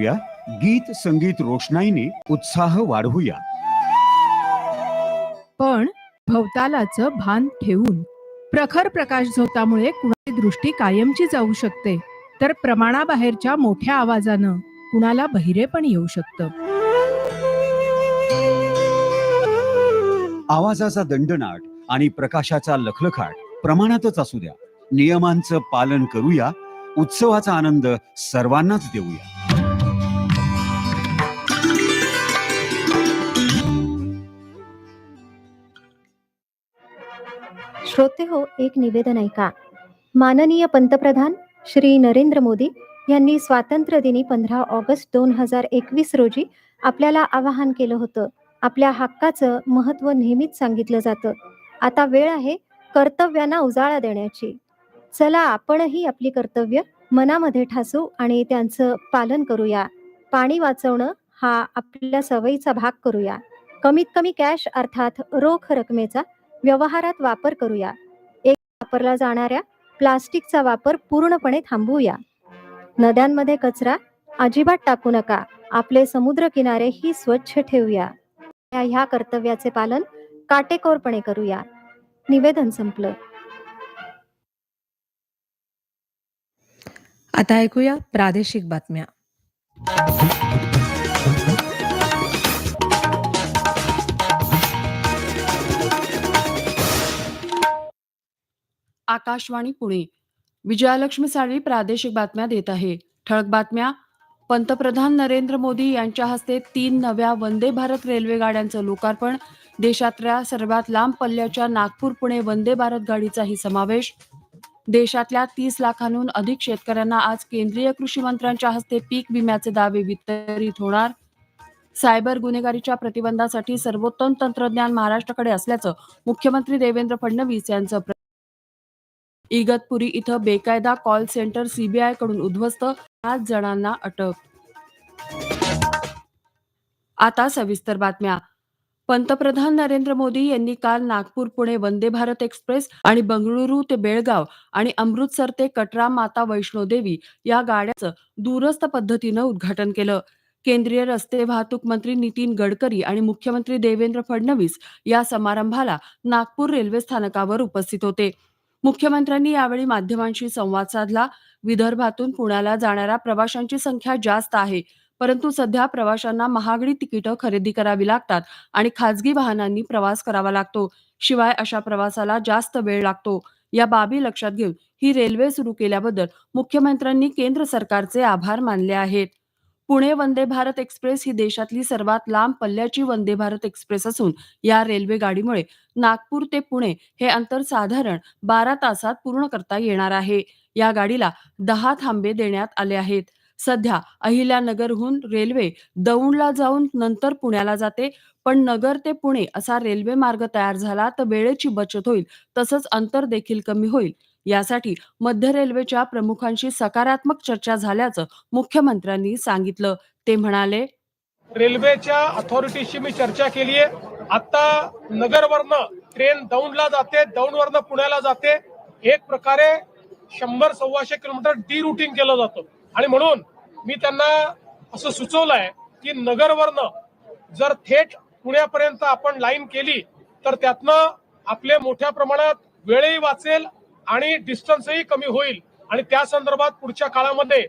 करूया गीत संगीत रोषणाईने उत्साह वाढवूया. पण भवतालाचं भान ठेवून प्रखर प्रकाश झोतामुळे कुणाची दृष्टी कायमची जाऊ शकते तर प्रमाणाबाहेरच्या मोठ्या आवाजानं कुणाला बहिरे पण येऊ शकतं. आवाजाचा दंडनाट आणि प्रकाशाचा लखलखाट प्रमाणातच असू द्या. नियमांचं पालन करूया. उत्सवाचा आनंद सर्वांनाच देऊया. श्रोते हो एक निवेदन ऐका. माननीय पंतप्रधान श्री नरेंद्र मोदी यांनी स्वातंत्र्य दिनी पंधरा ऑगस्ट दोन हजार एकवीस रोजी आपल्याला आवाहन केलं होतं. आपल्या हक्काचं महत्त्व नेहमीच सांगितलं जातं. आता वेळ आहे कर्तव्यांना उजाळा देण्याची. चला आपणही आपली कर्तव्य मनामध्ये ठासू आणि त्यांचं पालन करूया. पाणी वाचवणं हा आपल्या सवयीचा भाग करूया. कमीत कमी कॅश अर्थात रोख रकमेचा व्यवहारात वापर करूया. एक वापरला जाणाऱ्या प्लास्टिकचा वापर पूर्णपणे थांबवूया. नद्यांमध्ये कचरा अजिबात टाकू नका. आपले समुद्र किनारे ही स्वच्छ ठेवूया. या ह्या कर्तव्याचे पालन काटेकोरपणे करूया. निवेदन संपलं. आता ऐकूया प्रादेशिक बातम्या. आकाशवाणी पुणे. विजयालक्ष्मी साळवी प्रादेशिक बातम्या देत आहे. ठळक बातम्या. पंतप्रधान नरेंद्र मोदी यांच्या हस्ते तीन नव्या वंदे भारत रेल्वे गाड्यांचं लोकार्पण. देशातल्या सर्वात लांब पल्ल्याच्या नागपूर पुणे वंदे भारत गाडीचाही समावेश. देशातल्या तीस लाखांहून अधिक शेतकऱ्यांना आज केंद्रीय कृषी मंत्र्यांच्या हस्ते पीक विम्याचे दावे वितरित होणार. सायबर गुन्हेगारीच्या प्रतिबंधासाठी सर्वोत्तम तंत्रज्ञान महाराष्ट्राकडे असल्याचं मुख्यमंत्री देवेंद्र फडणवीस यांचं इगतपुरी इथं बेकायदा कॉल सेंटर सीबीआयकडून उद्ध्वस्त पाच जणांना अटक. आता सविस्तर बातम्या. पंतप्रधान नरेंद्र मोदी यांनी काल नागपूर पुणे वंदे भारत एक्सप्रेस आणि बंगळुरू ते बेळगाव आणि अमृतसर ते कटरा माता वैष्णो देवी या गाड्याचं दूरस्थ पद्धतीनं उद्घाटन केलं. केंद्रीय रस्ते वाहतूक मंत्री नितीन गडकरी आणि मुख्यमंत्री देवेंद्र फडणवीस या समारंभाला नागपूर रेल्वे स्थानकावर उपस्थित होते. मुख्यमंत्र्यांनी यावेळी माध्यमांशी संवाद साधला. विदर्भातून पुण्याला जाणाऱ्या प्रवाशांची संख्या जास्त आहे. परंतु सध्या प्रवाशांना महागडी तिकीटं खरेदी करावी लागतात आणि खाजगी वाहनांनी प्रवास करावा लागतो. शिवाय अशा प्रवासाला जास्त वेळ लागतो. या बाबी लक्षात घेऊन ही रेल्वे सुरू केल्याबद्दल मुख्यमंत्र्यांनी केंद्र सरकारचे आभार मानले आहेत. पुणे वंदे भारत एक्सप्रेस ही देशातली सर्वात लांब पल्ल्याची वंदे भारत एक्सप्रेस असून या रेल्वे गाडीमुळे नागपूर ते पुणे हे अंतर साधारण बारा तासात पूर्ण करता येणार आहे. या गाडीला दहा थांबे देण्यात आले आहेत. सध्या अहिल्यानगरहून रेल्वे दौंडला जाऊन नंतर पुण्याला जाते पण नगर ते पुणे असा रेल्वे मार्ग तयार झाला तर वेळेची बचत होईल तसंच अंतर देखील कमी होईल. यासाठी मध्य रेल्वेच्या प्रमुखांशी सकारात्मक चर्चा झाल्याचं मुख्यमंत्र्यांनी सांगितलं. ते म्हणाले रेल्वेच्या अथॉरिटीशी मी चर्चा केली आहे. आता नगरवरनं ट्रेन दौंडला जाते दौंडवरनं पुण्याला जाते. एक प्रकारे शंभर सव्वाशे किलोमीटर डी रुटिंग केलं जातं. आणि म्हणून मी त्यांना असं सुचवलं आहे की नगरवरनं जर थेट पुण्यापर्यंत आपण लाईन केली तर त्यातनं आपले मोठ्या प्रमाणात वेळही वाचेल आणि डिस्टन्सही कमी होईल. आणि त्या संदर्भात पुढच्या काळामध्ये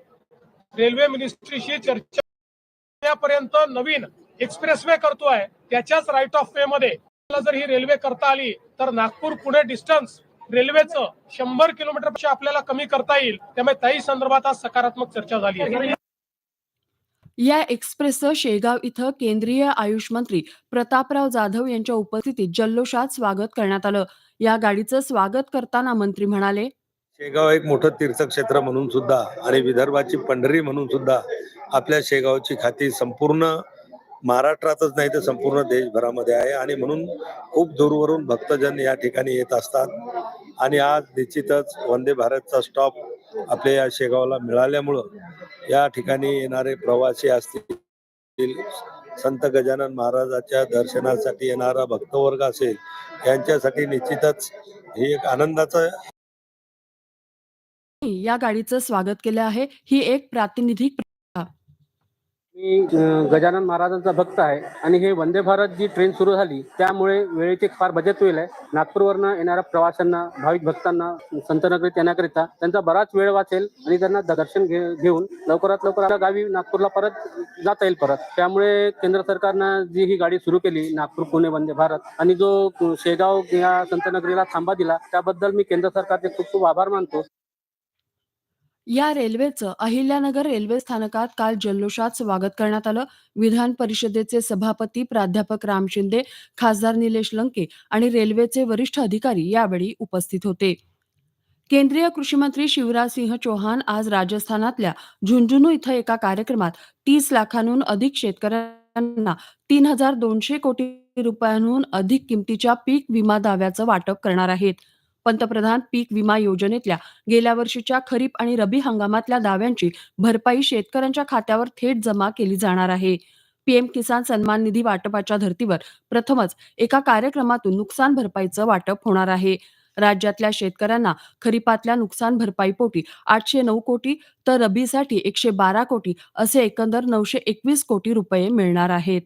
रेल्वे मिनिस्ट्रीशी चर्चा पर्यंत नवीन एक्सप्रेसवे करतोय त्याच्याच राईट ऑफ वे मध्ये जर ही रेल्वे करता आली तर नागपूर पुणे डिस्टन्स रेल्वेचं शंभर किलोमीटरपेक्षा आपल्याला कमी करता येईल. त्यामुळे त्याही संदर्भात आज सकारात्मक चर्चा झाली आहे. या एक्सप्रेसचं शेगाव इथं केंद्रीय आयुष मंत्री प्रतापराव जाधव यांच्या उपस्थितीत जल्लोषात स्वागत करण्यात आलं. या गाडीचं स्वागत करताना मंत्री म्हणाले शेगाव एक मोठं तीर्थक्षेत्र म्हणून सुद्धा आणि विदर्भाची पंढरी म्हणून सुद्धा आपल्या शेगावची खाती संपूर्ण महाराष्ट्रातच नाही तर संपूर्ण देशभरामध्ये आहे. आणि म्हणून खूप दूरवरून भक्तजन या ठिकाणी येत असतात. आणि आज निश्चितच वंदे भारतचा स्टॉप आपल्या या शेगावला मिळाल्यामुळं या ठिकाणी येणारे प्रवासी असतील संत गजानन महाराजाच्या दर्शनासाठी येणारा भक्तवर्ग असेल यांच्यासाठी निश्चितच ही एक आनंदाचं या गाडीचं स्वागत केलं आहे. ही एक प्रातिनिधिक मी गजानन महाराजांचा भक्त आहे आणि हे वंदे भारत जी ट्रेन सुरू झाली त्यामुळे वेळेचे फार बचत होईल आहे. नागपूरवरनं येणाऱ्या प्रवाशांना भाविक भक्तांना संतनगरीत येण्याकरिता त्यांचा बराच वेळ वाचेल आणि त्यांना द- दर्शन घे- घेऊन लवकरात लवकर आपल्या गावी नागपूरला परत जाता येईल परत. त्यामुळे केंद्र सरकारनं जी ही गाडी सुरू केली नागपूर पुणे वंदे भारत आणि जो शेगाव या संतनगरीला थांबा दिला त्याबद्दल मी केंद्र सरकारचे खूप खूप आभार मानतो. या रेल्वेचं अहिल्यानगर रेल्वे स्थानकात काल जल्लोषात स्वागत करण्यात आलं. विधान परिषदेचे सभापती प्राध्यापक राम शिंदे खासदार निलेश लंके आणि रेल्वेचे वरिष्ठ अधिकारी यावेळी उपस्थित होते. केंद्रीय कृषी मंत्री शिवराज सिंह चौहान आज राजस्थानातल्या झुंझुनू इथं एका कार्यक्रमात तीस लाखांहून अधिक शेतकऱ्यांना तीन हजार दोनशे कोटी रुपयांहून अधिक किमतीच्या पीक विमा दाव्याचं वाटप करणार आहेत. पंतप्रधान पीक विमा योजनेतल्या गेल्या वर्षीच्या खरीप आणि रबी हंगामातल्या दाव्यांची भरपाई शेतकऱ्यांच्या खात्यावर थेट जमा केली जाणार आहे. पीएम किसान सन्मान निधी वाटपाच्या धर्तीवर प्रथमच एका कार्यक्रमातून नुकसान भरपाईचं वाटप होणार आहे. राज्यातल्या शेतकऱ्यांना खरीपातल्या नुकसान भरपाईपोटी आठशे नऊ कोटी तर रबीसाठी एकशे बारा कोटी असे एकंदर नऊशे एकवीस कोटी रुपये मिळणार आहेत.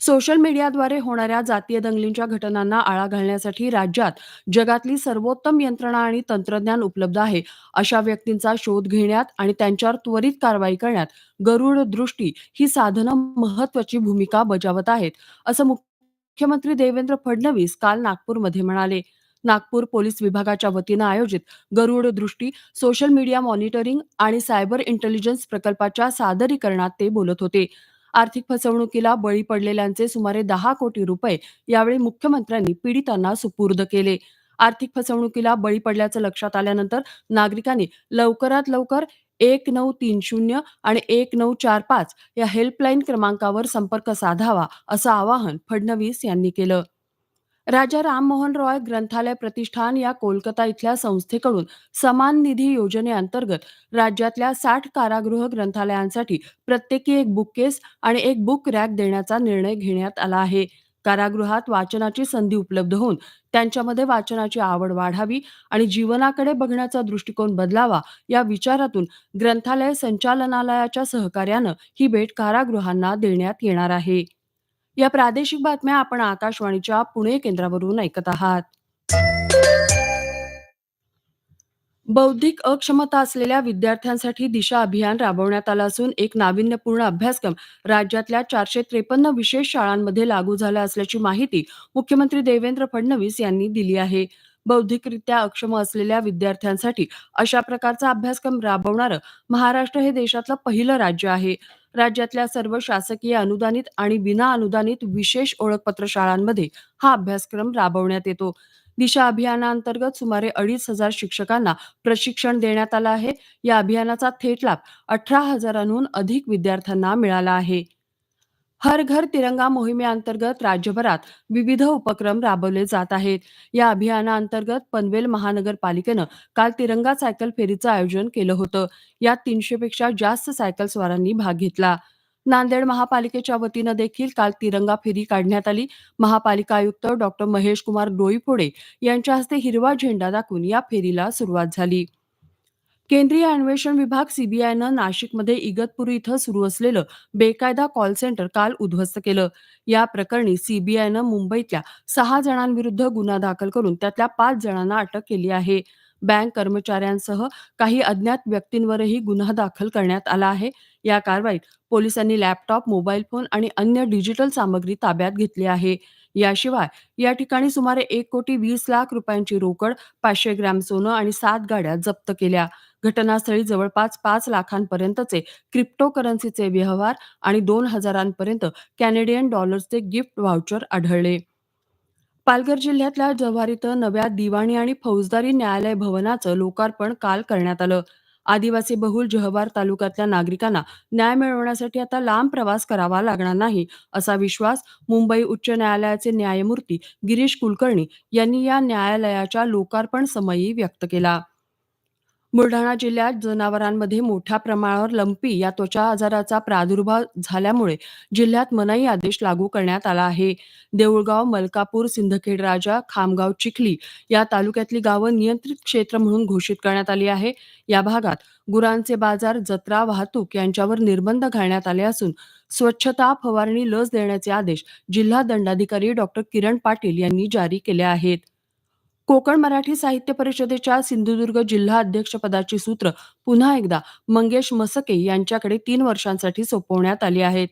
सोशल मीडियाद्वारे होणाऱ्या जातीय दंगलींच्या घटनांना आळा घालण्यासाठी राज्यात जगातली सर्वोत्तम यंत्रणा आणि तंत्रज्ञान उपलब्ध आहे. अशा व्यक्तींचा शोध घेण्यात आणि त्यांच्यावर त्वरित कारवाई करण्यात गरुड दृष्टी ही साधनं महत्वाची भूमिका बजावत आहेत असं मुख्यमंत्री देवेंद्र फडणवीस काल नागपूरमध्ये म्हणाले. नागपूर पोलीस विभागाच्या वतीनं आयोजित Garud Drishti social media monitoring आणि सायबर इंटेलिजन्स प्रकल्पाच्या सादरीकरणात ते बोलत होते. आर्थिक फसवणुकीला बळी पडलेल्यांचे सुमारे दहा कोटी रुपये यावेळी मुख्यमंत्र्यांनी पीडितांना सुपूर्द केले. आर्थिक फसवणुकीला बळी पडल्याचं लक्षात आल्यानंतर नागरिकांनी लवकरात लवकर एक नऊ तीन शून्य आणि एक नऊ चार पाच या हेल्पलाईन क्रमांकावर संपर्क साधावा असं आवाहन फडणवीस यांनी केलं. राजा राममोहन रॉय ग्रंथालय प्रतिष्ठान या कोलकाता इथल्या संस्थेकडून समान निधी योजनेअंतर्गत राज्यातल्या साठ कारागृह ग्रंथालयांसाठी प्रत्येकी एक बुककेस आणि एक बुक रॅक देण्याचा निर्णय घेण्यात आला आहे. कारागृहात वाचनाची संधी उपलब्ध होऊन त्यांच्यामध्ये वाचनाची आवड वाढावी आणि जीवनाकडे बघण्याचा दृष्टिकोन बदलावा या विचारातून ग्रंथालय संचालनालयाच्या सहकार्यानं ही भेट कारागृहांना देण्यात येणार आहे. या प्रादेशिक बातम्या आपण आकाशवाणीच्या पुणे केंद्रावरून ऐकत आहात. बौद्धिक अक्षमता असलेल्या विद्यार्थ्यांसाठी दिशा अभियान राबवण्यात आलं असून एक नाविन्यपूर्ण अभ्यासक्रम राज्यातल्या चारशे त्रेपन्न विशेष शाळांमध्ये लागू झाला असल्याची माहिती मुख्यमंत्री देवेंद्र फडणवीस यांनी दिली आहे. बौद्धिकरित्या अक्षम असलेल्या विद्यार्थ्यांसाठी अशा प्रकारचा अभ्यासक्रम राबवणारं महाराष्ट्र हे देशातलं पहिलं राज्य आहे. राज्यातल्या सर्व शासकीय अनुदानित आणि विना अनुदानित विशेष ओळखपत्र शाळांमध्ये हा अभ्यासक्रम राबवण्यात येतो. दिशा अभियानाअंतर्गत सुमारे अडीच हजार शिक्षकांना प्रशिक्षण देण्यात आलं आहे. या अभियानाचा थेट लाभ अठरा हजारांहून अधिक विद्यार्थ्यांना मिळाला आहे. हर घर तिरंगा मोहिमेअंतर्गत राज्यभरात विविध उपक्रम राबवले जात आहेत. या अभियानाअंतर्गत पनवेल महानगरपालिकेनं काल तिरंगा सायकल फेरीचं आयोजन केलं होतं. यात तीनशे पेक्षा जास्त सायकल स्वारांनी भाग घेतला. नांदेड महापालिकेच्या वतीनं देखील काल तिरंगा फेरी काढण्यात आली. महापालिका आयुक्त डॉक्टर महेश कुमार डोईफोडे यांच्या हस्ते हिरवा झेंडा दाखवून या फेरीला सुरुवात झाली. केंद्रीय अन्वेषण विभाग सीबीआयनं नाशिकमध्ये इगतपुरी इथं सुरू असलेलं बेकायदा कॉल सेंटर काल उद्ध्वस्त केलं. या प्रकरणी सीबीआयनं मुंबईतल्या सहा जणांविरुद्ध गुन्हा दाखल करून त्यातल्या पाच जणांना अटक केली आहे. बँक कर्मचाऱ्यांसह काही अज्ञात व्यक्तींवरही गुन्हा दाखल करण्यात आला आहे. या कारवाईत पोलिसांनी लॅपटॉप मोबाईल फोन आणि अन्य डिजिटल सामग्री ताब्यात घेतली आहे. याशिवाय या ठिकाणी सुमारे एक कोटी वीस लाख रुपयांची रोकड पाचशे ग्रॅम सोनं आणि सात गाड्या जप्त केल्या. घटनास्थळी जवळपास पाच लाखांपर्यंतचे क्रिप्टोकरन्सीचे व्यवहार आणि दोन हजारांपर्यंत कॅनेडियन डॉलर्सचे गिफ्ट व्हाउचर आढळले. पालघर जिल्ह्यातल्या जव्हार इथं नव्या दिवाणी आणि फौजदारी न्यायालय भवनाचं लोकार्पण काल करण्यात आलं. आदिवासी बहुल जव्हार तालुक्यातल्या नागरिकांना न्याय मिळवण्यासाठी आता लांब प्रवास करावा लागणार नाही असा विश्वास मुंबई उच्च न्यायालयाचे न्यायमूर्ती गिरीश कुलकर्णी यांनी या न्यायालयाच्या लोकार्पण समयी व्यक्त केला. बुलढाणा जिल्ह्यात जनावरांमध्ये मोठ्या प्रमाणावर लंपी या त्वचा आजाराचा प्रादुर्भाव झाल्यामुळे जिल्ह्यात मनाई आदेश लागू करण्यात आला आहे. देऊळगाव मलकापूर सिंदखेड राजा खामगाव चिखली या तालुक्यातली गावं नियंत्रित क्षेत्र म्हणून घोषित करण्यात आली आहे. या भागात गुरांचे बाजार जत्रा वाहतूक यांच्यावर निर्बंध घालण्यात आले असून स्वच्छता फवारणी लस देण्याचे आदेश जिल्हा दंडाधिकारी डॉक्टर किरण पाटील यांनी जारी केले आहेत. कोकण मराठी साहित्य परिषदेच्या सिंधुदुर्ग जिल्हा अध्यक्षपदाची सूत्र पुन्हा एकदा मंगेश मसके यांच्याकडे तीन वर्षांसाठी सोपवण्यात आली आहेत.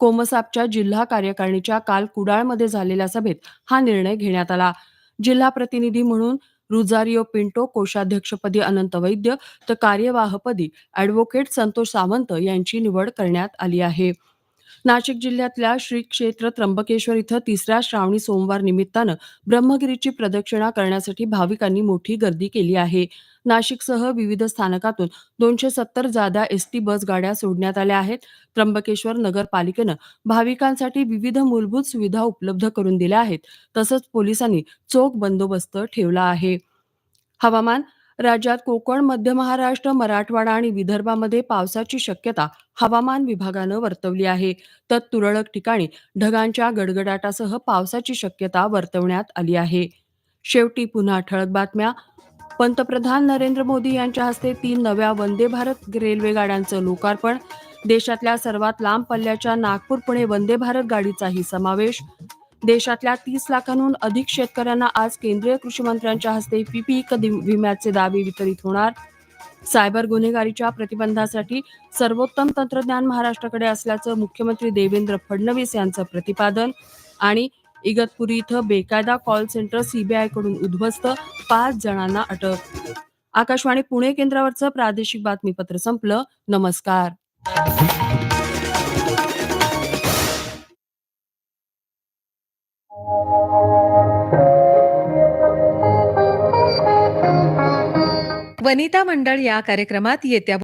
कोमसापच्या जिल्हा कार्यकारिणीच्या काल कुडाळमध्ये झालेल्या सभेत हा निर्णय घेण्यात आला. जिल्हा प्रतिनिधी म्हणून रुजारिओ पिंटो कोषाध्यक्षपदी अनंत वैद्य तर कार्यवाहपदी अॅडव्होकेट संतोष सावंत यांची निवड करण्यात आली आहे. नाशिक जिल्ह्यातल्या श्री क्षेत्र त्र्यंबकेश्वर इथं तिसऱ्या श्रावणी सोमवार निमित्तानं ब्रह्मगिरीची प्रदक्षिणा करण्यासाठी भाविकांनी मोठी गर्दी केली आहे. नाशिकसह विविध स्थानकातून दोनशे सत्तर जादा एस टी बस गाड्या सोडण्यात आल्या आहेत. त्र्यंबकेश्वर नगरपालिकेनं भाविकांसाठी विविध मूलभूत सुविधा उपलब्ध करून दिल्या आहेत. तसंच पोलिसांनी चोख बंदोबस्त ठेवला आहे. हवामान राज्यात कोकण मध्य महाराष्ट्र मराठवाडा आणि विदर्भामध्ये पावसाची शक्यता हवामान विभागानं वर्तवली आहे. तर तुरळक ठिकाणी ढगांच्या गडगडाटासह पावसाची शक्यता वर्तवण्यात आली आहे. शेवटी पुन्हा ठळक बातम्या. पंतप्रधान नरेंद्र मोदी यांच्या हस्ते तीन नव्या वंदे भारत रेल्वे गाड्यांचं लोकार्पण. देशातल्या सर्वात लांब पल्ल्याच्या नागपूर पुणे वंदे भारत गाडीचाही समावेश. देशातल्या तीस लाखांहून अधिक शेतकऱ्यांना आज केंद्रीय कृषी मंत्र्यांच्या हस्ते पीपीक विम्याचे दावे वितरित होणार? सायबर गुन्हेगारीच्या प्रतिबंधासाठी सर्वोत्तम तंत्रज्ञान महाराष्ट्राकडे असल्याचं मुख्यमंत्री देवेंद्र फडणवीस यांचं प्रतिपादन आणि इगतपुरी इथं बेकायदा कॉल सेंटर सीबीआयकडून उद्ध्वस्त पाच जणांना अटक. आकाशवाणी पुणे केंद्रावरचं प्रादेशिक बातमीपत्र संपलं. नमस्कार. वनिता मंडळ या कार्यक्रमात येत्या